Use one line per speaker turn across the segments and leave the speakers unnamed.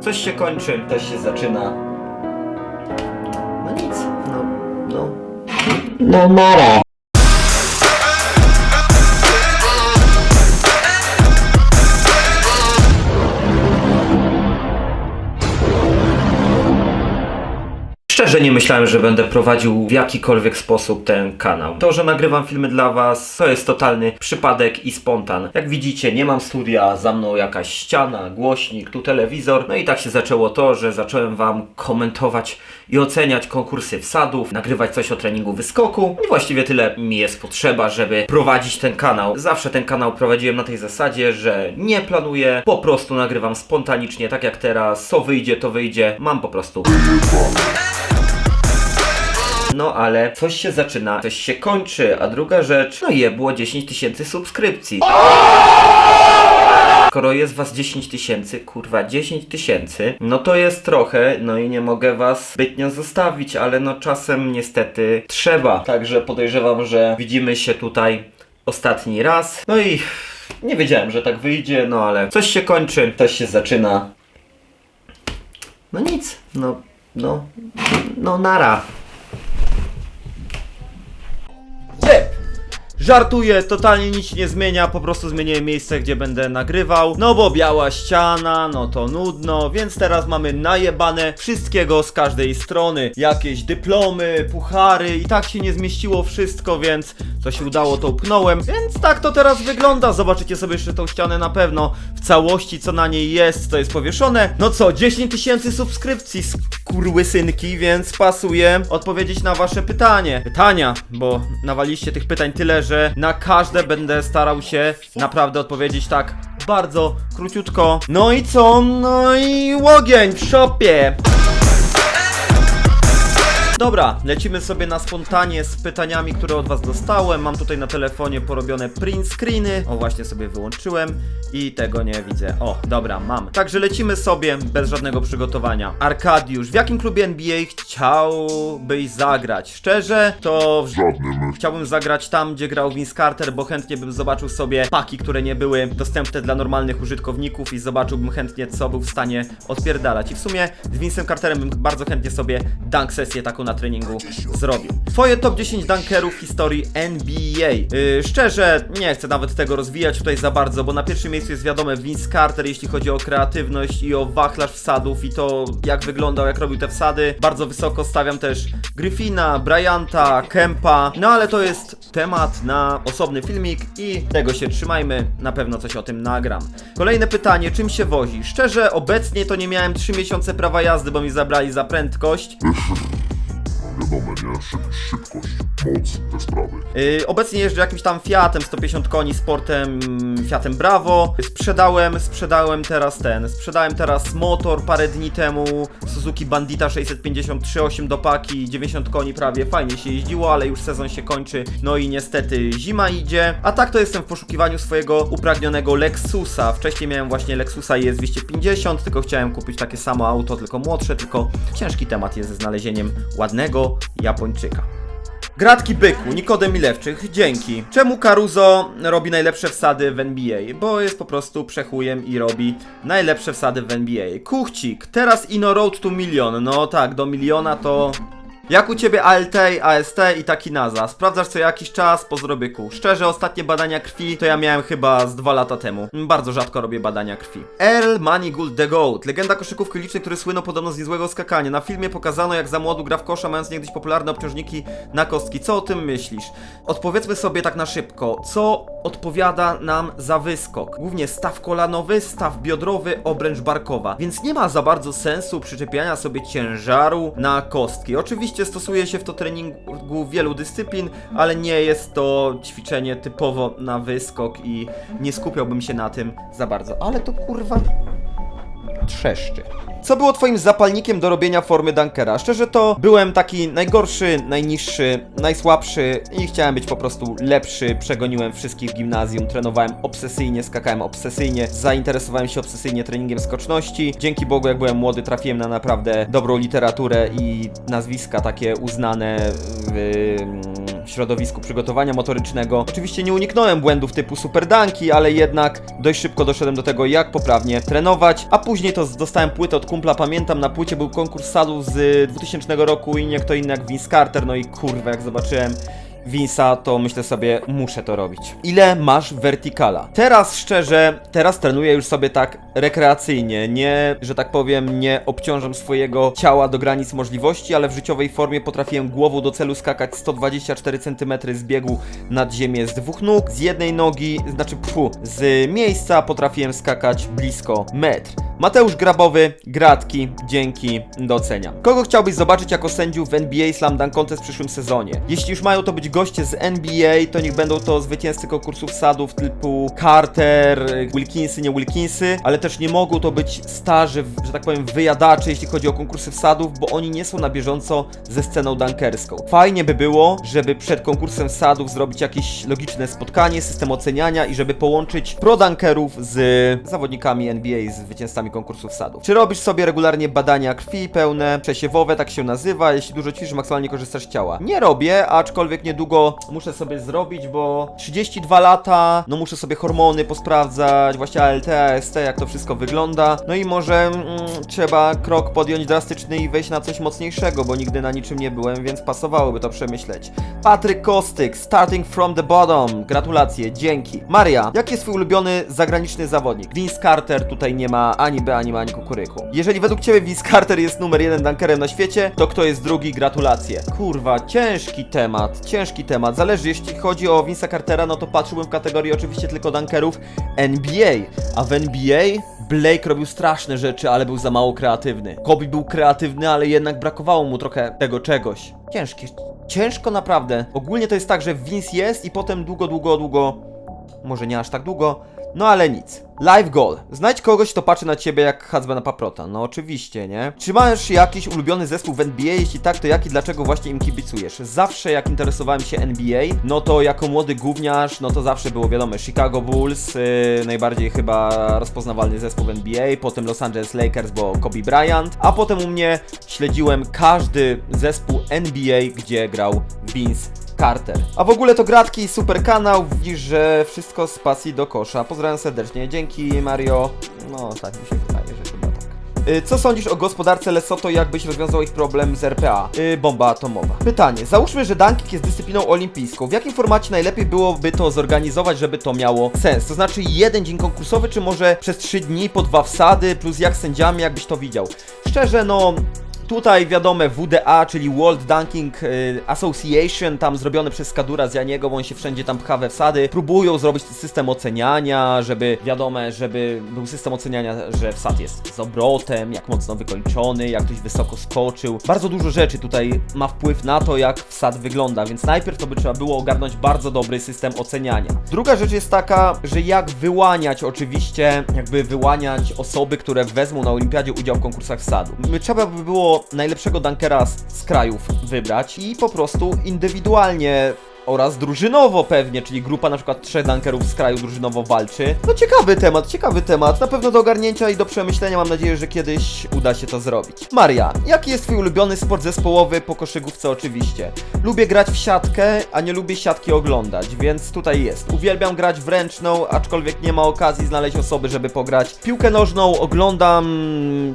Coś się kończy, coś się zaczyna. No nic, no, no.
No nara.
Szczerze nie myślałem, że będę prowadził w jakikolwiek sposób ten kanał. To, że nagrywam filmy dla was, to jest totalny przypadek i spontan. Jak widzicie, nie mam studia, za mną jakaś ściana, głośnik, tu telewizor. No i tak się zaczęło to, że zacząłem wam komentować i oceniać konkursy wsadów, nagrywać coś o treningu wyskoku. I właściwie tyle mi jest potrzeba, żeby prowadzić ten kanał. Zawsze ten kanał prowadziłem na tej zasadzie, że nie planuję, po prostu nagrywam spontanicznie, tak jak teraz. Co wyjdzie, to wyjdzie. Mam po prostu no ale coś się zaczyna, coś się kończy, a druga rzecz, no je było 10 tysięcy subskrypcji. Skoro jest was 10 tysięcy, kurwa 10 tysięcy, no to jest trochę, no i nie mogę was zbytnio zostawić, ale no czasem niestety trzeba. Także podejrzewam, że widzimy się tutaj ostatni raz. No i nie wiedziałem, że tak wyjdzie, no ale coś się kończy, coś się zaczyna. No nic, no, no, no nara. Jeb! Żartuję, totalnie nic się nie zmienia, po prostu zmieniłem miejsce, gdzie będę nagrywał. No bo biała ściana, no to nudno, więc teraz mamy najebane wszystkiego z każdej strony. Jakieś dyplomy, puchary i tak się nie zmieściło wszystko, więc co się udało, to upchnąłem. Więc tak to teraz wygląda. Zobaczycie sobie jeszcze tą ścianę na pewno w całości, co na niej jest, co jest powieszone. No co, 10 tysięcy subskrypcji, skurłysynki, więc pasuje odpowiedzieć na wasze pytanie. Pytania, bo nawaliście tych pytań tyle, że na każde będę starał się naprawdę odpowiedzieć tak bardzo króciutko. No i co? No i łogień w szopie. Dobra, lecimy sobie na spontanie z pytaniami, które od was dostałem. Mam tutaj na telefonie porobione print screeny. O, właśnie sobie wyłączyłem i tego nie widzę. O, dobra, mam. Także lecimy sobie bez żadnego przygotowania. Arkadiusz, w jakim klubie NBA chciałbyś zagrać? Szczerze, to w
Żadnym.
Chciałbym zagrać tam, gdzie grał Vince Carter, bo chętnie bym zobaczył sobie paki, które nie były dostępne dla normalnych użytkowników i zobaczyłbym chętnie, co był w stanie odpierdalać. I w sumie z Vince'em Carterem bym bardzo chętnie sobie dunk sesję taką na treningu zrobił. Twoje top 10 dunkerów w historii NBA. Yy, szczerze, nie chcę nawet tego rozwijać tutaj za bardzo, bo na pierwszym miejscu jest wiadome Vince Carter, jeśli chodzi o kreatywność i o wachlarz wsadów i to, jak wyglądał, jak robił te wsady. Bardzo wysoko stawiam też Griffina, Bryanta, Kempa, no ale to jest temat na osobny filmik i tego się trzymajmy, na pewno coś o tym nagram. Kolejne pytanie, czym się wozi? Szczerze, obecnie to nie miałem 3 miesiące prawa jazdy, bo mi zabrali za prędkość.
Wiadomo, nie? Szyb, szybkość, moc, te sprawy.
Yy, obecnie jeżdżę jakimś tam Fiatem 150 koni sportem Fiatem Bravo. Sprzedałem, sprzedałem teraz ten, sprzedałem teraz motor parę dni temu Suzuki Bandita 653 8 do paki, 90 koni prawie, fajnie się jeździło, ale już sezon się kończy, no i niestety zima idzie. A tak to jestem w poszukiwaniu swojego upragnionego Lexusa. Wcześniej miałem właśnie Lexusa IS 250, tylko chciałem kupić takie samo auto, tylko młodsze, tylko ciężki temat jest ze znalezieniem ładnego Japończyka. Gratki byku, Nikodem Milewczych, dzięki. Czemu Caruso robi najlepsze wsady w NBA? Bo jest po prostu przechujem i robi najlepsze wsady w NBA. Kuchcik, teraz Ino Road to Milion. No tak, do miliona to... Jak u ciebie ALT, AST i taki naza? Sprawdzasz co jakiś czas po zrobyku. Szczerze, ostatnie badania krwi to ja miałem chyba z dwa lata temu. Bardzo rzadko robię badania krwi. Earl Manigold The Goat, legenda koszykówki licznej, który słynął podobno z niezłego skakania. Na filmie pokazano jak za młodu gra w kosza, mając niegdyś popularne obciążniki na kostki. Co o tym myślisz? Odpowiedzmy sobie tak na szybko. Co odpowiada nam za wyskok? Głównie staw kolanowy, staw biodrowy, obręcz barkowa. Więc nie ma za bardzo sensu przyczepiania sobie ciężaru na kostki. Oczywiście stosuje się w to treningu wielu dyscyplin, ale nie jest to ćwiczenie typowo na wyskok i nie skupiałbym się na tym za bardzo. Ale to kurwa trzeszczy. Co było twoim zapalnikiem do robienia formy dunkera? Szczerze to byłem taki najgorszy, najniższy, najsłabszy i chciałem być po prostu lepszy. Przegoniłem wszystkich w gimnazjum, trenowałem obsesyjnie, skakałem obsesyjnie, zainteresowałem się obsesyjnie treningiem skoczności. Dzięki Bogu, jak byłem młody, trafiłem na naprawdę dobrą literaturę i nazwiska takie uznane w w środowisku przygotowania motorycznego. Oczywiście nie uniknąłem błędów typu superdanki, ale jednak dość szybko doszedłem do tego, jak poprawnie trenować, a później to dostałem płytę od kumpla, pamiętam, na płycie był konkurs sadów z 2000 roku i nie kto inny jak Vince Carter, no i kurwa, jak zobaczyłem Vince'a, to myślę sobie, muszę to robić. Ile masz vertikala? Teraz szczerze, teraz trenuję już sobie tak rekreacyjnie, nie, że tak powiem, nie obciążam swojego ciała do granic możliwości, ale w życiowej formie potrafiłem głową do celu skakać 124 cm z biegu nad ziemię z dwóch nóg, z jednej nogi, znaczy pfu, z miejsca potrafiłem skakać blisko metr. Mateusz Grabowy, gratki, dzięki, doceniam. Kogo chciałbyś zobaczyć jako sędziów w NBA Slam Dunk Contest w przyszłym sezonie? Jeśli już mają to być goście z NBA, to niech będą to zwycięzcy konkursów sadów typu Carter, Wilkinsy, nie Wilkinsy, ale też nie mogą to być starzy, że tak powiem, wyjadacze, jeśli chodzi o konkursy wsadów, bo oni nie są na bieżąco ze sceną dunkerską. Fajnie by było, żeby przed konkursem sadów zrobić jakieś logiczne spotkanie, system oceniania i żeby połączyć pro-dunkerów z zawodnikami NBA, z zwycięzcami konkursów sadów. Czy robisz sobie regularnie badania krwi pełne, przesiewowe, tak się nazywa, jeśli dużo ćwiczysz, maksymalnie korzystasz z ciała? Nie robię, aczkolwiek niedługo muszę sobie zrobić, bo 32 lata, no muszę sobie hormony posprawdzać, właśnie ALT, AST, jak to wszystko wygląda. No i może mm, trzeba krok podjąć drastyczny i wejść na coś mocniejszego, bo nigdy na niczym nie byłem, więc pasowałoby to przemyśleć. Patryk Kostyk, starting from the bottom. Gratulacje, dzięki. Maria, jaki jest twój ulubiony zagraniczny zawodnik? Vince Carter tutaj nie ma ani B, ani ma, ani kukuryku. Jeżeli według ciebie Vince Carter jest numer jeden dunkerem na świecie, to kto jest drugi? Gratulacje. Kurwa, ciężki temat, ciężki temat. Zależy, jeśli chodzi o Vince'a Cartera, no to patrzyłbym w kategorii oczywiście tylko dunkerów NBA, a w NBA Blake robił straszne rzeczy, ale był za mało kreatywny. Kobe był kreatywny, ale jednak brakowało mu trochę tego czegoś. Ciężkie, ciężko naprawdę. Ogólnie to jest tak, że Vince jest i potem długo, długo, długo, może nie aż tak długo, no ale nic. Live goal. Znajdź kogoś, kto patrzy na ciebie jak Hadzbana Paprota. No oczywiście, nie? Czy masz jakiś ulubiony zespół w NBA? Jeśli tak, to jaki, dlaczego właśnie im kibicujesz? Zawsze jak interesowałem się NBA, no to jako młody gówniarz, no to zawsze było wiadomo, Chicago Bulls, yy, najbardziej chyba rozpoznawalny zespół w NBA, potem Los Angeles Lakers, bo Kobe Bryant, a potem u mnie śledziłem każdy zespół NBA, gdzie grał Vince Carter. A w ogóle to gratki super kanał, widzisz, że wszystko z pasji do kosza. Pozdrawiam serdecznie, dzięki Mario. No tak mi się wydaje, że chyba tak. Y, Co sądzisz o gospodarce Lesotho i jakbyś rozwiązał ich problem z RPA? Y, bomba atomowa. Pytanie. Załóżmy, że dunking jest dyscypliną olimpijską. W jakim formacie najlepiej byłoby to zorganizować, żeby to miało sens? To znaczy jeden dzień konkursowy, czy może przez trzy dni po dwa wsady, plus jak sędziami, jakbyś to widział? Szczerze, no... Tutaj wiadome WDA, czyli World Dunking y, Association, tam zrobione przez Kadura z Janiego, bo on się wszędzie tam pcha we wsady, próbują zrobić system oceniania, żeby wiadome, żeby był system oceniania, że wsad jest z obrotem, jak mocno wykończony, jak ktoś wysoko skoczył. Bardzo dużo rzeczy tutaj ma wpływ na to, jak wsad wygląda, więc najpierw to by trzeba było ogarnąć bardzo dobry system oceniania. Druga rzecz jest taka, że jak wyłaniać oczywiście, jakby wyłaniać osoby, które wezmą na olimpiadzie udział w konkursach wsadu. My Trzeba by było najlepszego dunkera z, krajów wybrać i po prostu indywidualnie oraz drużynowo pewnie, czyli grupa na przykład trzech dunkerów z kraju drużynowo walczy. No ciekawy temat, ciekawy temat. Na pewno do ogarnięcia i do przemyślenia. Mam nadzieję, że kiedyś uda się to zrobić. Maria, jaki jest twój ulubiony sport zespołowy po koszykówce oczywiście? Lubię grać w siatkę, a nie lubię siatki oglądać, więc tutaj jest. Uwielbiam grać w ręczną, aczkolwiek nie ma okazji znaleźć osoby, żeby pograć. Piłkę nożną oglądam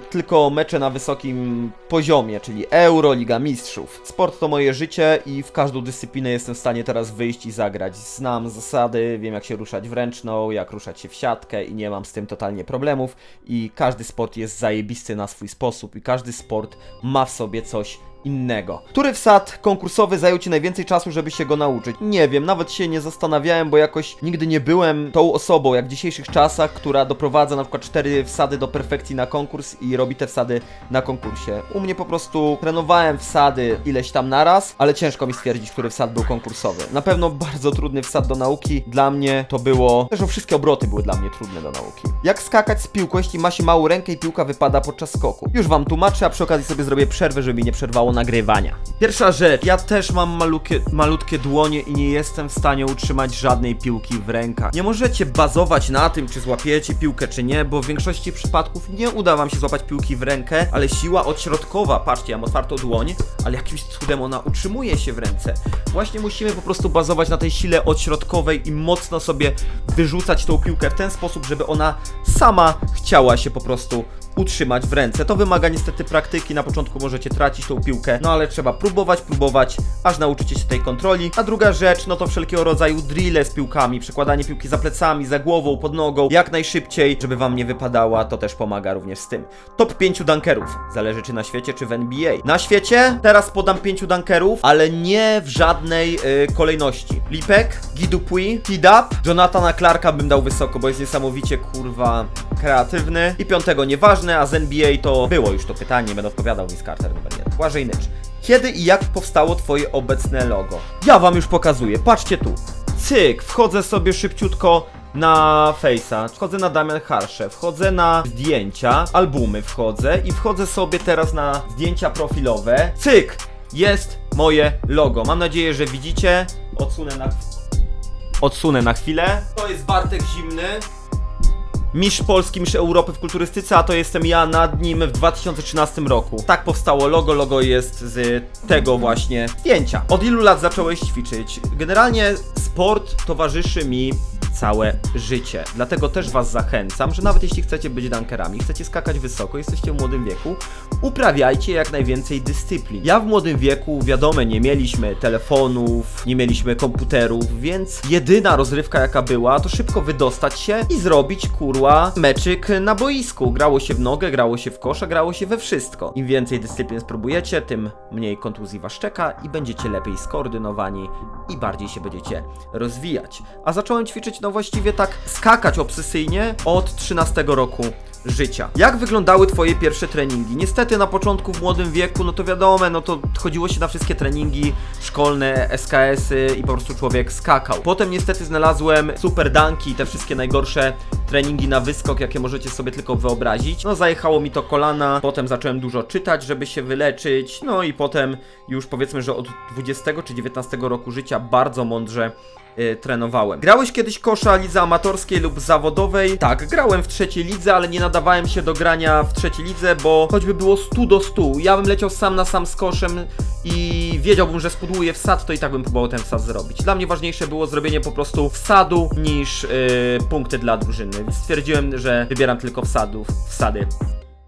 tylko mecze na wysokim poziomie, czyli Euro, Liga Mistrzów. Sport to moje życie i w każdą dyscyplinę jestem w stanie teraz wyjść i zagrać. Znam zasady, wiem jak się ruszać w ręczną, jak ruszać się w siatkę i nie mam z tym totalnie problemów. I każdy sport jest zajebisty na swój sposób i każdy sport ma w sobie coś innego. Który wsad konkursowy zajął Ci najwięcej czasu, żeby się go nauczyć? Nie wiem, nawet się nie zastanawiałem, bo jakoś nigdy nie byłem tą osobą, jak w dzisiejszych czasach, która doprowadza na przykład cztery wsady do perfekcji na konkurs i robi te wsady na konkursie. U mnie po prostu trenowałem wsady ileś tam naraz, ale ciężko mi stwierdzić, który wsad był konkursowy. Na pewno bardzo trudny wsad do nauki. Dla mnie to było... Też wszystkie obroty były dla mnie trudne do nauki. Jak skakać z piłką, jeśli ma się małą rękę i piłka wypada podczas skoku? Już Wam tłumaczę, a przy okazji sobie zrobię przerwę, żeby mi nie przerwało nagrywania. Pierwsza rzecz, ja też mam malukie, malutkie dłonie i nie jestem w stanie utrzymać żadnej piłki w rękach. Nie możecie bazować na tym, czy złapiecie piłkę, czy nie, bo w większości przypadków nie uda wam się złapać piłki w rękę, ale siła odśrodkowa, patrzcie, ja mam otwartą dłoń, ale jakimś cudem ona utrzymuje się w ręce. Właśnie musimy po prostu bazować na tej sile odśrodkowej i mocno sobie wyrzucać tą piłkę w ten sposób, żeby ona sama chciała się po prostu utrzymać w ręce. To wymaga niestety praktyki, na początku możecie tracić tą piłkę, no ale trzeba próbować, próbować, aż nauczycie się tej kontroli. A druga rzecz, no to wszelkiego rodzaju drille z piłkami, przekładanie piłki za plecami, za głową, pod nogą, jak najszybciej, żeby wam nie wypadała, to też pomaga również z tym. Top 5 dunkerów, zależy czy na świecie, czy w NBA. Na świecie teraz podam 5 dunkerów, ale nie w żadnej y, kolejności. Lipek, Gidupui, Kidap, Jonathana Clarka bym dał wysoko, bo jest niesamowicie kurwa kreatywny. I piątego nieważne, a z NBA to było już to pytanie, nie będę odpowiadał Miss Carter numer 1. Błażej Nycz. Kiedy i jak powstało twoje obecne logo? Ja wam już pokazuję, patrzcie tu. Cyk, wchodzę sobie szybciutko na Face'a, wchodzę na Damian Harsze, wchodzę na zdjęcia, albumy wchodzę i wchodzę sobie teraz na zdjęcia profilowe. Cyk, jest moje logo. Mam nadzieję, że widzicie. Odsunę na odsunę na chwilę. To jest Bartek Zimny. Mistrz Polski, mistrz Europy w kulturystyce, a to jestem ja nad nim w 2013 roku. Tak powstało logo, logo jest z tego właśnie zdjęcia. Od ilu lat zacząłeś ćwiczyć? Generalnie sport towarzyszy mi całe życie. Dlatego też Was zachęcam, że nawet jeśli chcecie być dunkerami, chcecie skakać wysoko, jesteście w młodym wieku, uprawiajcie jak najwięcej dyscyplin. Ja w młodym wieku, wiadomo, nie mieliśmy telefonów, nie mieliśmy komputerów, więc jedyna rozrywka jaka była, to szybko wydostać się i zrobić kurła meczyk na boisku. Grało się w nogę, grało się w kosza, grało się we wszystko. Im więcej dyscyplin spróbujecie, tym mniej kontuzji was czeka i będziecie lepiej skoordynowani i bardziej się będziecie rozwijać. A zacząłem ćwiczyć, no właściwie tak skakać obsesyjnie od 13 roku życia. Jak wyglądały twoje pierwsze treningi? Niestety na początku w młodym wieku, no to wiadomo, no to chodziło się na wszystkie treningi szkolne, SKS-y i po prostu człowiek skakał. Potem niestety znalazłem super danki, te wszystkie najgorsze treningi na wyskok, jakie możecie sobie tylko wyobrazić. No zajechało mi to kolana, potem zacząłem dużo czytać, żeby się wyleczyć, no i potem już powiedzmy, że od 20 czy 19 roku życia bardzo mądrze y, trenowałem. Grałeś kiedyś kosza lidze amatorskiej lub zawodowej? Tak, grałem w trzeciej lidze, ale nie nadawałem się do grania w trzeciej lidze, bo choćby było 100 do 100, ja bym leciał sam na sam z koszem i wiedziałbym, że spudłuję wsad, to i tak bym próbował ten wsad zrobić. Dla mnie ważniejsze było zrobienie po prostu wsadu niż y, punkty dla drużyny, stwierdziłem, że wybieram tylko wsadów, wsady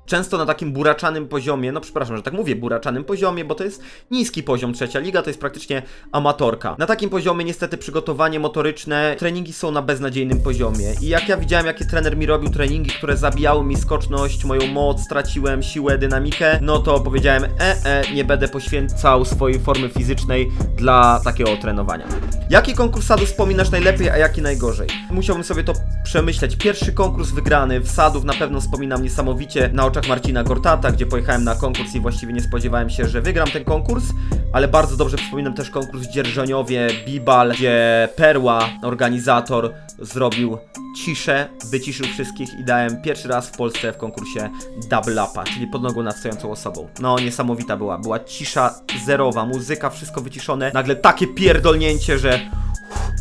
często na takim buraczanym poziomie, no przepraszam, że tak mówię, buraczanym poziomie, bo to jest niski poziom, trzecia liga to jest praktycznie amatorka. Na takim poziomie niestety przygotowanie motoryczne, treningi są na beznadziejnym poziomie i jak ja widziałem, jakie trener mi robił treningi, które zabijały mi skoczność, moją moc, straciłem siłę, dynamikę, no to powiedziałem, e, e, nie będę poświęcał swojej formy fizycznej dla takiego trenowania. Jaki konkurs sadu wspominasz najlepiej, a jaki najgorzej? Musiałbym sobie to przemyśleć. Pierwszy konkurs wygrany w sadów na pewno wspominam niesamowicie na oczach Marcina Gortata, gdzie pojechałem na konkurs i właściwie nie spodziewałem się, że wygram ten konkurs, ale bardzo dobrze wspominam też konkurs w Dzierżoniowie, Bibal, gdzie Perła, organizator, zrobił ciszę, wyciszył wszystkich i dałem pierwszy raz w Polsce w konkursie Double Upa, czyli pod nogą nad stojącą osobą. No, niesamowita była. Była cisza zerowa, muzyka, wszystko wyciszone. Nagle takie pierdolnięcie, że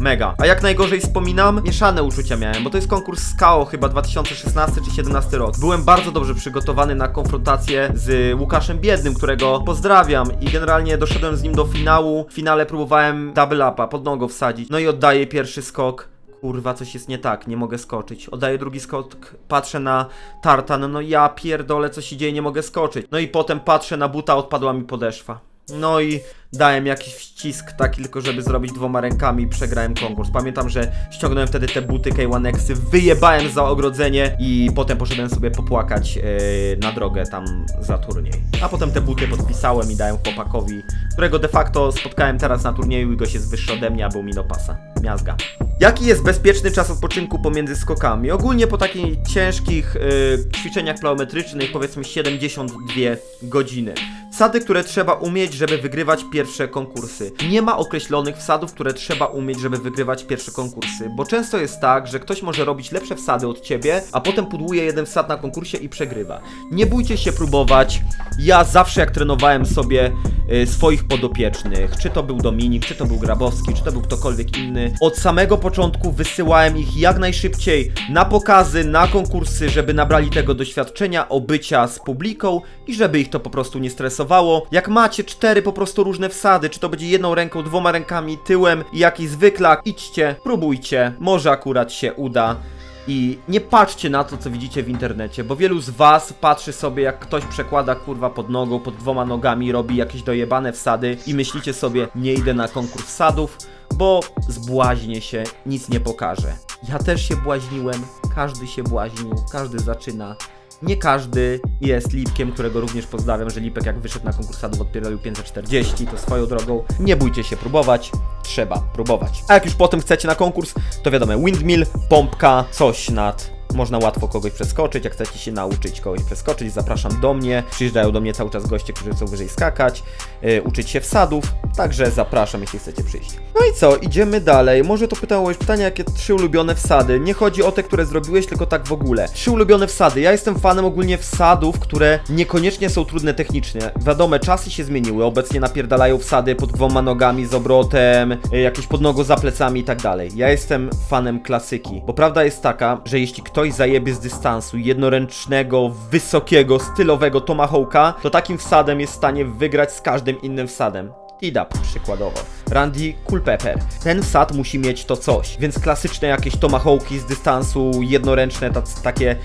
Mega. A jak najgorzej wspominam, mieszane uczucia miałem, bo to jest konkurs SKAO chyba 2016 czy 2017 rok. Byłem bardzo dobrze przygotowany na konfrontację z Łukaszem Biednym, którego pozdrawiam i generalnie doszedłem z nim do finału. W finale próbowałem double upa pod nogą wsadzić. No i oddaję pierwszy skok. Kurwa, coś jest nie tak, nie mogę skoczyć. Oddaję drugi skok, patrzę na tartan, no ja pierdolę, co się dzieje, nie mogę skoczyć. No i potem patrzę na buta, odpadła mi podeszwa. No i dałem jakiś wcisk taki tylko, żeby zrobić dwoma rękami i przegrałem konkurs. Pamiętam, że ściągnąłem wtedy te buty K1Xy, wyjebałem za ogrodzenie i potem poszedłem sobie popłakać yy, na drogę tam za turniej. A potem te buty podpisałem i dałem chłopakowi, którego de facto spotkałem teraz na turnieju i gość jest wyższy ode mnie, a był mi do pasa. Miazga. Jaki jest bezpieczny czas odpoczynku pomiędzy skokami? Ogólnie po takich ciężkich y, ćwiczeniach pliometrycznych powiedzmy 72 godziny. Wsady, które trzeba umieć, żeby wygrywać pierwsze konkursy. Nie ma określonych wsadów, które trzeba umieć, żeby wygrywać pierwsze konkursy, bo często jest tak, że ktoś może robić lepsze wsady od ciebie, a potem pudłuje jeden wsad na konkursie i przegrywa. Nie bójcie się próbować. Ja zawsze jak trenowałem sobie swoich podopiecznych, czy to był Dominik, czy to był Grabowski, czy to był ktokolwiek inny, od samego początku wysyłałem ich jak najszybciej na pokazy, na konkursy, żeby nabrali tego doświadczenia, obycia z publiką i żeby ich to po prostu nie stresowało. Jak macie cztery po prostu różne wsady, czy to będzie jedną ręką, dwoma rękami, tyłem i jakiś zwyklak, idźcie, próbujcie, może akurat się uda. I nie patrzcie na to, co widzicie w internecie, bo wielu z was patrzy sobie, jak ktoś przekłada kurwa pod nogą, pod dwoma nogami, robi jakieś dojebane wsady i myślicie sobie, nie idę na konkurs wsadów, bo zbłaźnię się, nic nie pokażę. Ja też się błaźniłem, każdy się błaźnił, każdy zaczyna. Nie każdy jest Lipkiem, którego również pozdrawiam, że Lipek jak wyszedł na konkurs sadów odpierdolił 540, to swoją drogą. Nie bójcie się próbować, trzeba próbować. A jak już potem chcecie na konkurs, to wiadomo, windmill, pompka, coś nad można łatwo kogoś przeskoczyć, jak chcecie się nauczyć kogoś przeskoczyć, zapraszam do mnie. Przyjeżdżają do mnie cały czas goście, którzy chcą wyżej skakać, yy, uczyć się wsadów, także zapraszam, jeśli chcecie przyjść. No i co, idziemy dalej. Może to pytałeś pytanie, jakie trzy ulubione wsady. Nie chodzi o te, które zrobiłeś, tylko tak w ogóle. Trzy ulubione wsady. Ja jestem fanem ogólnie wsadów, które niekoniecznie są trudne technicznie. Wiadomo, czasy się zmieniły. Obecnie napierdalają wsady pod dwoma nogami z obrotem, yy, jakieś pod nogą za plecami i tak dalej. Ja jestem fanem klasyki, bo prawda jest taka, że jeśli ktoś zajebie z dystansu jednoręcznego, wysokiego, stylowego tomahawka, to takim wsadem jest w stanie wygrać z każdym innym wsadem. Idap przykładowo. Randy Culpepper. Ten wsad musi mieć to coś. Więc klasyczne jakieś tomahawki z dystansu, jednoręczne, takie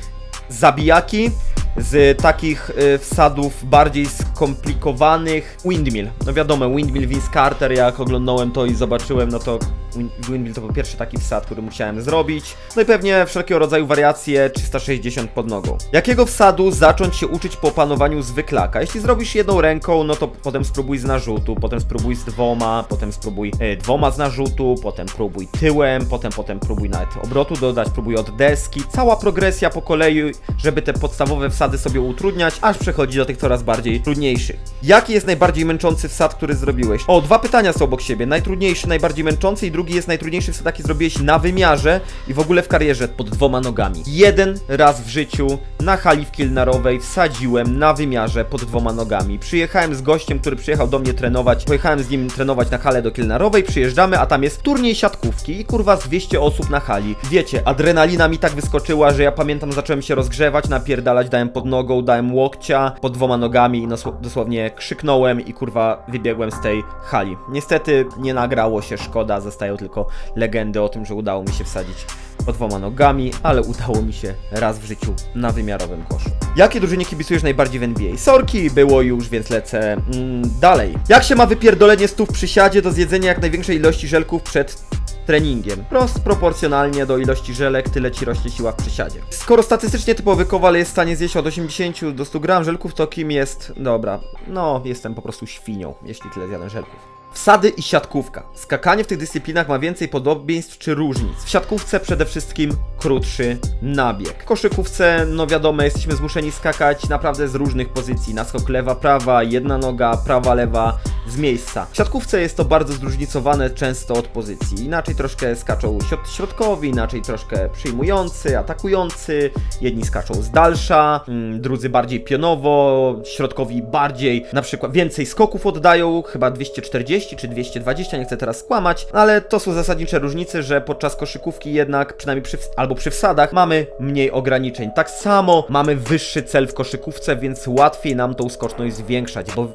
zabijaki. Z takich y, wsadów bardziej skomplikowanych Windmill. No wiadomo, Windmill Vince Carter, jak oglądałem to i zobaczyłem, no to Win- Windmill to był pierwszy taki wsad, który musiałem zrobić. No i pewnie wszelkiego rodzaju wariacje 360 pod nogą. Jakiego wsadu zacząć się uczyć po opanowaniu zwyklaka? Jeśli zrobisz jedną ręką, no to potem spróbuj z narzutu, potem spróbuj z dwoma, potem spróbuj e, dwoma z narzutu, potem próbuj tyłem, potem potem próbuj nawet obrotu dodać, próbuj od deski. Cała progresja po kolei, żeby te podstawowe wsady sobie utrudniać, aż przechodzi do tych coraz bardziej trudniejszych. Jaki jest najbardziej męczący wsad, który zrobiłeś? O, dwa pytania są obok siebie. Najtrudniejszy, najbardziej męczący i drugi jest najtrudniejszy wsad, jaki zrobiłeś na wymiarze i w ogóle w karierze pod dwoma nogami. Jeden raz w życiu na hali w Kielnarowej wsadziłem na wymiarze pod dwoma nogami. Przyjechałem z gościem, który przyjechał do mnie trenować. Pojechałem z nim trenować na halę do Kielnarowej, przyjeżdżamy, a tam jest turniej siatkówki i kurwa z 200 osób na hali. Wiecie, adrenalina mi tak wyskoczyła, że ja pamiętam, zacząłem się rozgrzewać, napierdalać, dałem pod nogą, dałem łokcia pod dwoma nogami i dosłownie krzyknąłem i kurwa wybiegłem z tej hali. Niestety nie nagrało się, szkoda, zostają tylko legendy o tym, że udało mi się wsadzić dwoma nogami, ale udało mi się raz w życiu na wymiarowym koszu. Jakie drużynie kibicujesz najbardziej w NBA? Sorki było już, więc lecę mm, dalej. Jak się ma wypierdolenie stów przy siadzie do zjedzenia jak największej ilości żelków przed treningiem. Prost proporcjonalnie do ilości żelek, tyle ci rośnie siła w przysiadzie. Skoro statystycznie typowy kowal jest w stanie zjeść od 80 do 100 gram żelków, to kim jest? Dobra, no jestem po prostu świnią, jeśli tyle zjadam żelków. Wsady i siatkówka. Skakanie w tych dyscyplinach ma więcej podobieństw czy różnic. W siatkówce przede wszystkim krótszy nabieg. W koszykówce, no wiadomo, jesteśmy zmuszeni skakać naprawdę z różnych pozycji. Naskok lewa, prawa, jedna noga, prawa, lewa, z miejsca. W siatkówce jest to bardzo zróżnicowane często od pozycji. Inaczej troszkę skaczą środ- środkowi, inaczej troszkę przyjmujący, atakujący. Jedni skaczą z dalsza, mm, drudzy bardziej pionowo, środkowi bardziej, na przykład więcej skoków oddają, chyba 240 czy 220, nie chcę teraz skłamać, ale to są zasadnicze różnice, że podczas koszykówki jednak, przynajmniej przy, albo przy wsadach, mamy mniej ograniczeń. Tak samo mamy wyższy cel w koszykówce, więc łatwiej nam tą skoczność zwiększać, bo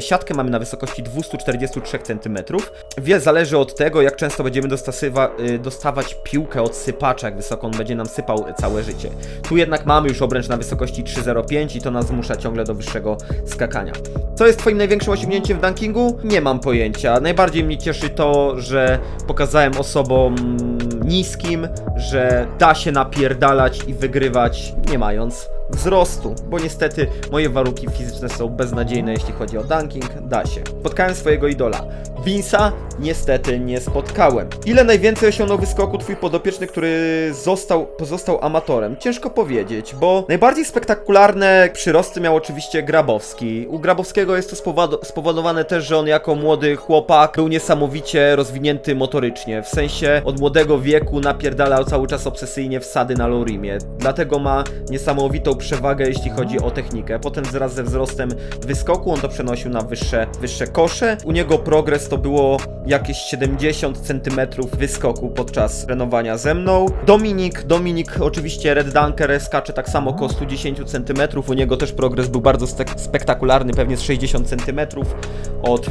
siatkę mamy na wysokości 243 cm. Wiele zależy od tego, jak często będziemy y, dostawać piłkę od sypacza, jak wysoko on będzie nam sypał całe życie. Tu jednak mamy już obręcz na wysokości 3,05 i to nas zmusza ciągle do wyższego skakania. Co jest twoim największym osiągnięciem w dunkingu? Nie mam pojęcia. Najbardziej mnie cieszy to, że pokazałem osobom niskim, że da się napierdalać i wygrywać nie mając wzrostu, bo niestety moje warunki fizyczne są beznadziejne, jeśli chodzi o dunking, da się. Spotkałem swojego idola, Vince'a, niestety nie spotkałem. Ile najwięcej osiągnął wyskoku twój podopieczny, który został, pozostał amatorem? Ciężko powiedzieć, bo najbardziej spektakularne przyrosty miał oczywiście Grabowski. U Grabowskiego jest to spowodo- spowodowane też, że on jako młody chłopak był niesamowicie rozwinięty motorycznie. W sensie od młodego wieku napierdalał cały czas obsesyjnie wsady na Lorimie. Dlatego ma niesamowitą przewagę, jeśli chodzi o technikę. Potem wraz ze wzrostem wyskoku on to przenosił na wyższe, wyższe kosze. U niego progres to było jakieś 70 cm wyskoku podczas trenowania ze mną. Dominik, Dominik oczywiście Red Dunker skacze tak samo około 110 cm. U niego też progres był bardzo spektakularny, pewnie z 60 cm od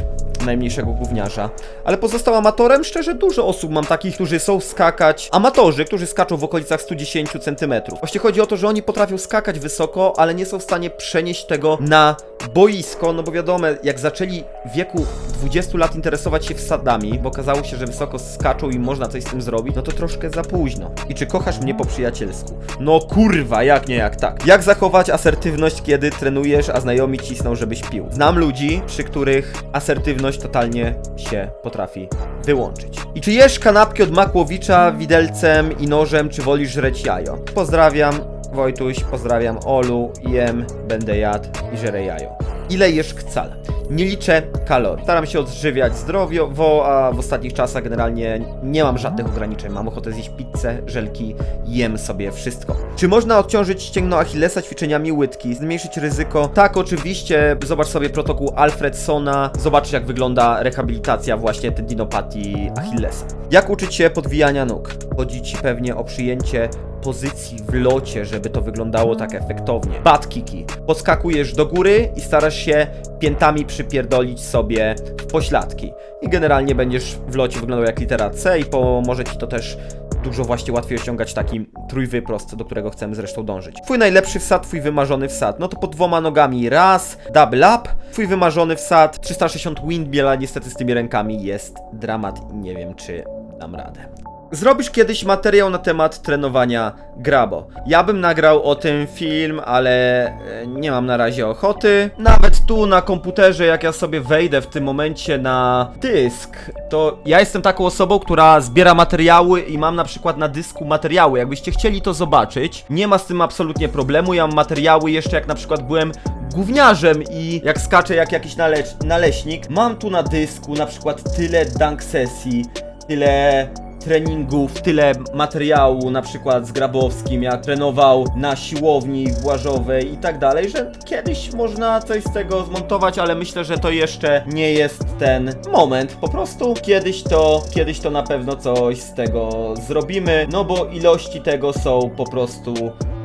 najmniejszego gówniarza. Ale pozostał amatorem, szczerze dużo osób mam takich, którzy są skakać, amatorzy, którzy skaczą w okolicach 110 cm. Właśnie chodzi o to, że oni potrafią skakać wysoko, ale nie są w stanie przenieść tego na boisko, no bo wiadomo, jak zaczęli w wieku 20 lat interesować się wsadami, bo okazało się, że wysoko skaczą i można coś z tym zrobić, no to troszkę za późno. I czy kochasz mnie po przyjacielsku? No kurwa, jak nie, jak tak. Jak zachować asertywność, kiedy trenujesz, a znajomi cisną, żebyś pił? Znam ludzi, przy których asertywność totalnie się potrafi wyłączyć. I czy jesz kanapki od Makłowicza widelcem i nożem, czy wolisz żreć jajo? Pozdrawiam, Wojtuś, pozdrawiam Olu, jem, będę jadł i żerę jajo. Ile jesz wcale? Nie liczę kalorii. Staram się odżywiać zdrowiowo, a w ostatnich czasach generalnie nie mam żadnych ograniczeń. Mam ochotę zjeść pizzę, żelki, jem sobie wszystko. Czy można odciążyć ścięgno Achillesa ćwiczeniami łydki, zmniejszyć ryzyko? Tak, oczywiście. Zobacz sobie protokół Alfredsona, zobacz jak wygląda rehabilitacja właśnie tendinopatii Achillesa. Jak uczyć się podwijania nóg? Chodzi ci pewnie o przyjęcie pozycji w locie, żeby to wyglądało tak efektownie. Butt kicki. Podskakujesz do góry i starasz się piętami przypierdolić sobie w pośladki. I generalnie będziesz w locie wyglądał jak litera C i pomoże ci to też dużo właśnie łatwiej osiągać taki trójwyprost, do którego chcemy zresztą dążyć. Twój najlepszy wsad, twój wymarzony wsad. No to pod dwoma nogami raz, double up. Twój wymarzony wsad, 360 windmill, a niestety z tymi rękami jest dramat i nie wiem czy dam radę. Zrobisz kiedyś materiał na temat trenowania grabo. Ja bym nagrał o tym film, ale e, nie mam na razie ochoty. Nawet tu na komputerze, jak ja sobie wejdę w tym momencie na dysk, to ja jestem taką osobą, która zbiera materiały i mam na przykład na dysku materiały. Jakbyście chcieli to zobaczyć, nie ma z tym absolutnie problemu. Ja mam materiały jeszcze jak na przykład byłem gówniarzem i jak skaczę jak jakiś nale- naleśnik. Mam tu na dysku na przykład tyle dunk sesji, tyle treningów, tyle materiału, na przykład z Grabowskim, jak trenował na siłowni Błażowej i tak dalej, że kiedyś można coś z tego zmontować, ale myślę, że to jeszcze nie jest ten moment. Po prostu kiedyś to, kiedyś to na pewno coś z tego zrobimy, no bo ilości tego są po prostu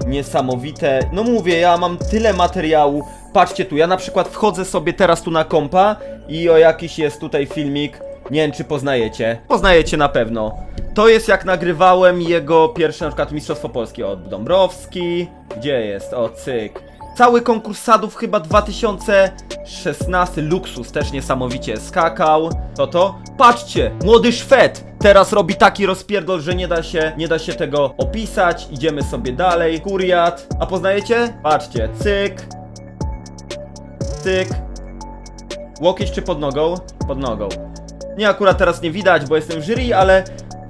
niesamowite. No mówię, ja mam tyle materiału. Patrzcie tu, ja na przykład wchodzę sobie teraz tu na kompa i o jakiś jest tutaj filmik. Nie wiem, czy poznajecie. Poznajecie na pewno. To jest jak nagrywałem jego pierwsze na przykład Mistrzostwo Polskie od Dąbrowski. Gdzie jest? O, cyk. Cały konkurs sadów chyba 2016 Luksus też niesamowicie skakał. To to? Patrzcie, młody Szwed teraz robi taki rozpierdol, że nie da się, nie da się tego opisać. Idziemy sobie dalej. Kuriat. A poznajecie? Patrzcie, cyk. Cyk. Łokieć czy pod nogą? Pod nogą. Nie, akurat teraz nie widać, bo jestem w jury, ale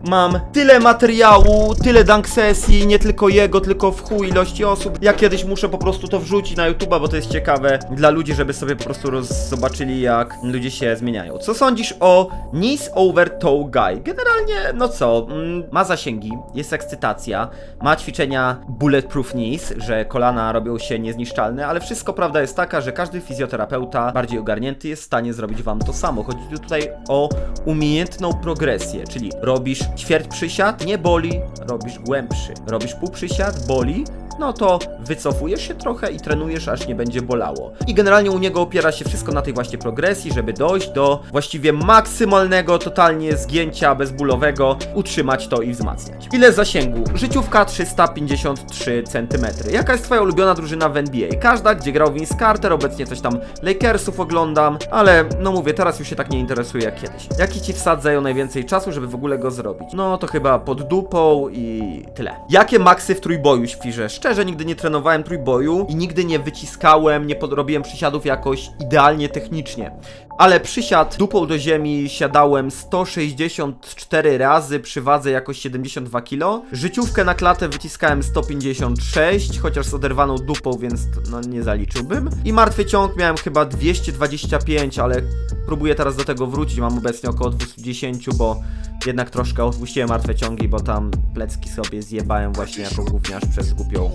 mam tyle materiału, tyle dunk sesji, nie tylko jego, tylko w chuj ilości osób. Ja kiedyś muszę po prostu to wrzucić na YouTube'a, bo to jest ciekawe dla ludzi, żeby sobie po prostu zobaczyli, jak ludzie się zmieniają. Co sądzisz o Knees Over Toe Guy? Generalnie, no co, mm, ma zasięgi, jest ekscytacja, ma ćwiczenia Bulletproof Knees, że kolana robią się niezniszczalne, ale wszystko prawda jest taka, że każdy fizjoterapeuta bardziej ogarnięty jest w stanie zrobić wam to samo. Chodzi tu tutaj o umiejętną progresję, czyli robisz ćwierć przysiad, nie boli, robisz głębszy. Robisz pół przysiad, boli, no to wycofujesz się trochę i trenujesz, aż nie będzie bolało. I generalnie u niego opiera się wszystko na tej właśnie progresji, żeby dojść do właściwie maksymalnego totalnie zgięcia bezbólowego, utrzymać to i wzmacniać. Ile zasięgu? Życiówka 353 cm. Jaka jest twoja ulubiona drużyna w NBA? Każda, gdzie grał Vince Carter, obecnie coś tam Lakersów oglądam, ale no mówię, teraz już się tak nie interesuje jak kiedyś. Jaki ci wsad zajął najwięcej czasu, żeby w ogóle go zrobić? No to chyba pod dupą i tyle. Jakie maksy w trójboju świrze? Szczerze nigdy nie trenowałem trójboju i nigdy nie wyciskałem, nie podrobiłem przysiadów jakoś idealnie technicznie. Ale przysiad dupą do ziemi siadałem 164 razy przy wadze jakoś 72 kg. Życiówkę na klatę wyciskałem 156, chociaż z oderwaną dupą, więc no nie zaliczyłbym. I martwy ciąg miałem chyba 225, ale próbuję teraz do tego wrócić. Mam obecnie około 210, bo jednak troszkę odpuściłem martwe ciągi, bo tam plecki sobie zjebałem właśnie jako gówniarz przez głupią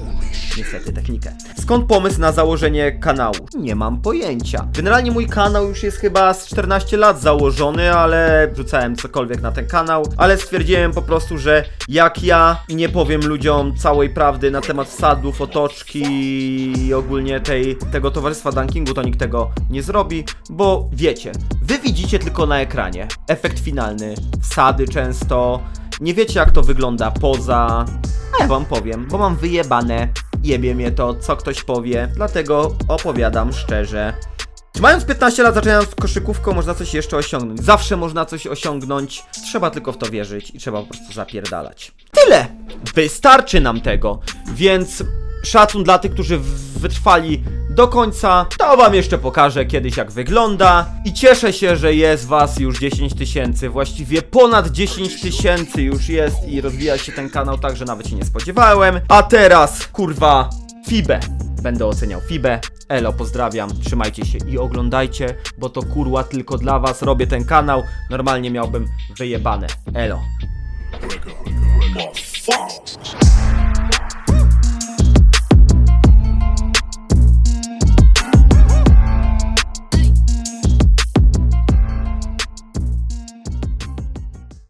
niestety technikę. Skąd pomysł na założenie kanału? Nie mam pojęcia. Generalnie mój kanał już jest chyba z 14 lat założony, ale wrzucałem cokolwiek na ten kanał, ale stwierdziłem po prostu, że jak ja i nie powiem ludziom całej prawdy na temat wsadów, otoczki i ogólnie tej, tego towarzystwa dunkingu, to nikt tego nie zrobi, bo wiecie, wy widzicie tylko na ekranie efekt finalny, wsady często, nie wiecie jak to wygląda poza, a ja wam powiem, bo mam wyjebane, jebie mnie to, co ktoś powie, dlatego opowiadam szczerze. Czy mając 15 lat, zaczynając koszykówką, można coś jeszcze osiągnąć? Zawsze można coś osiągnąć, trzeba tylko w to wierzyć i trzeba po prostu zapierdalać. Tyle! Wystarczy nam tego, więc szacun dla tych, którzy wytrwali do końca. To wam jeszcze pokażę kiedyś jak wygląda. I cieszę się, że jest was już 10 tysięcy, właściwie ponad 10 tysięcy już jest i rozwija się ten kanał tak, że nawet się nie spodziewałem. A teraz, kurwa, Fibę. Będę oceniał Fibę. Elo, pozdrawiam, trzymajcie się i oglądajcie, bo to kurwa tylko dla was robię ten kanał. Normalnie miałbym wyjebane. Elo.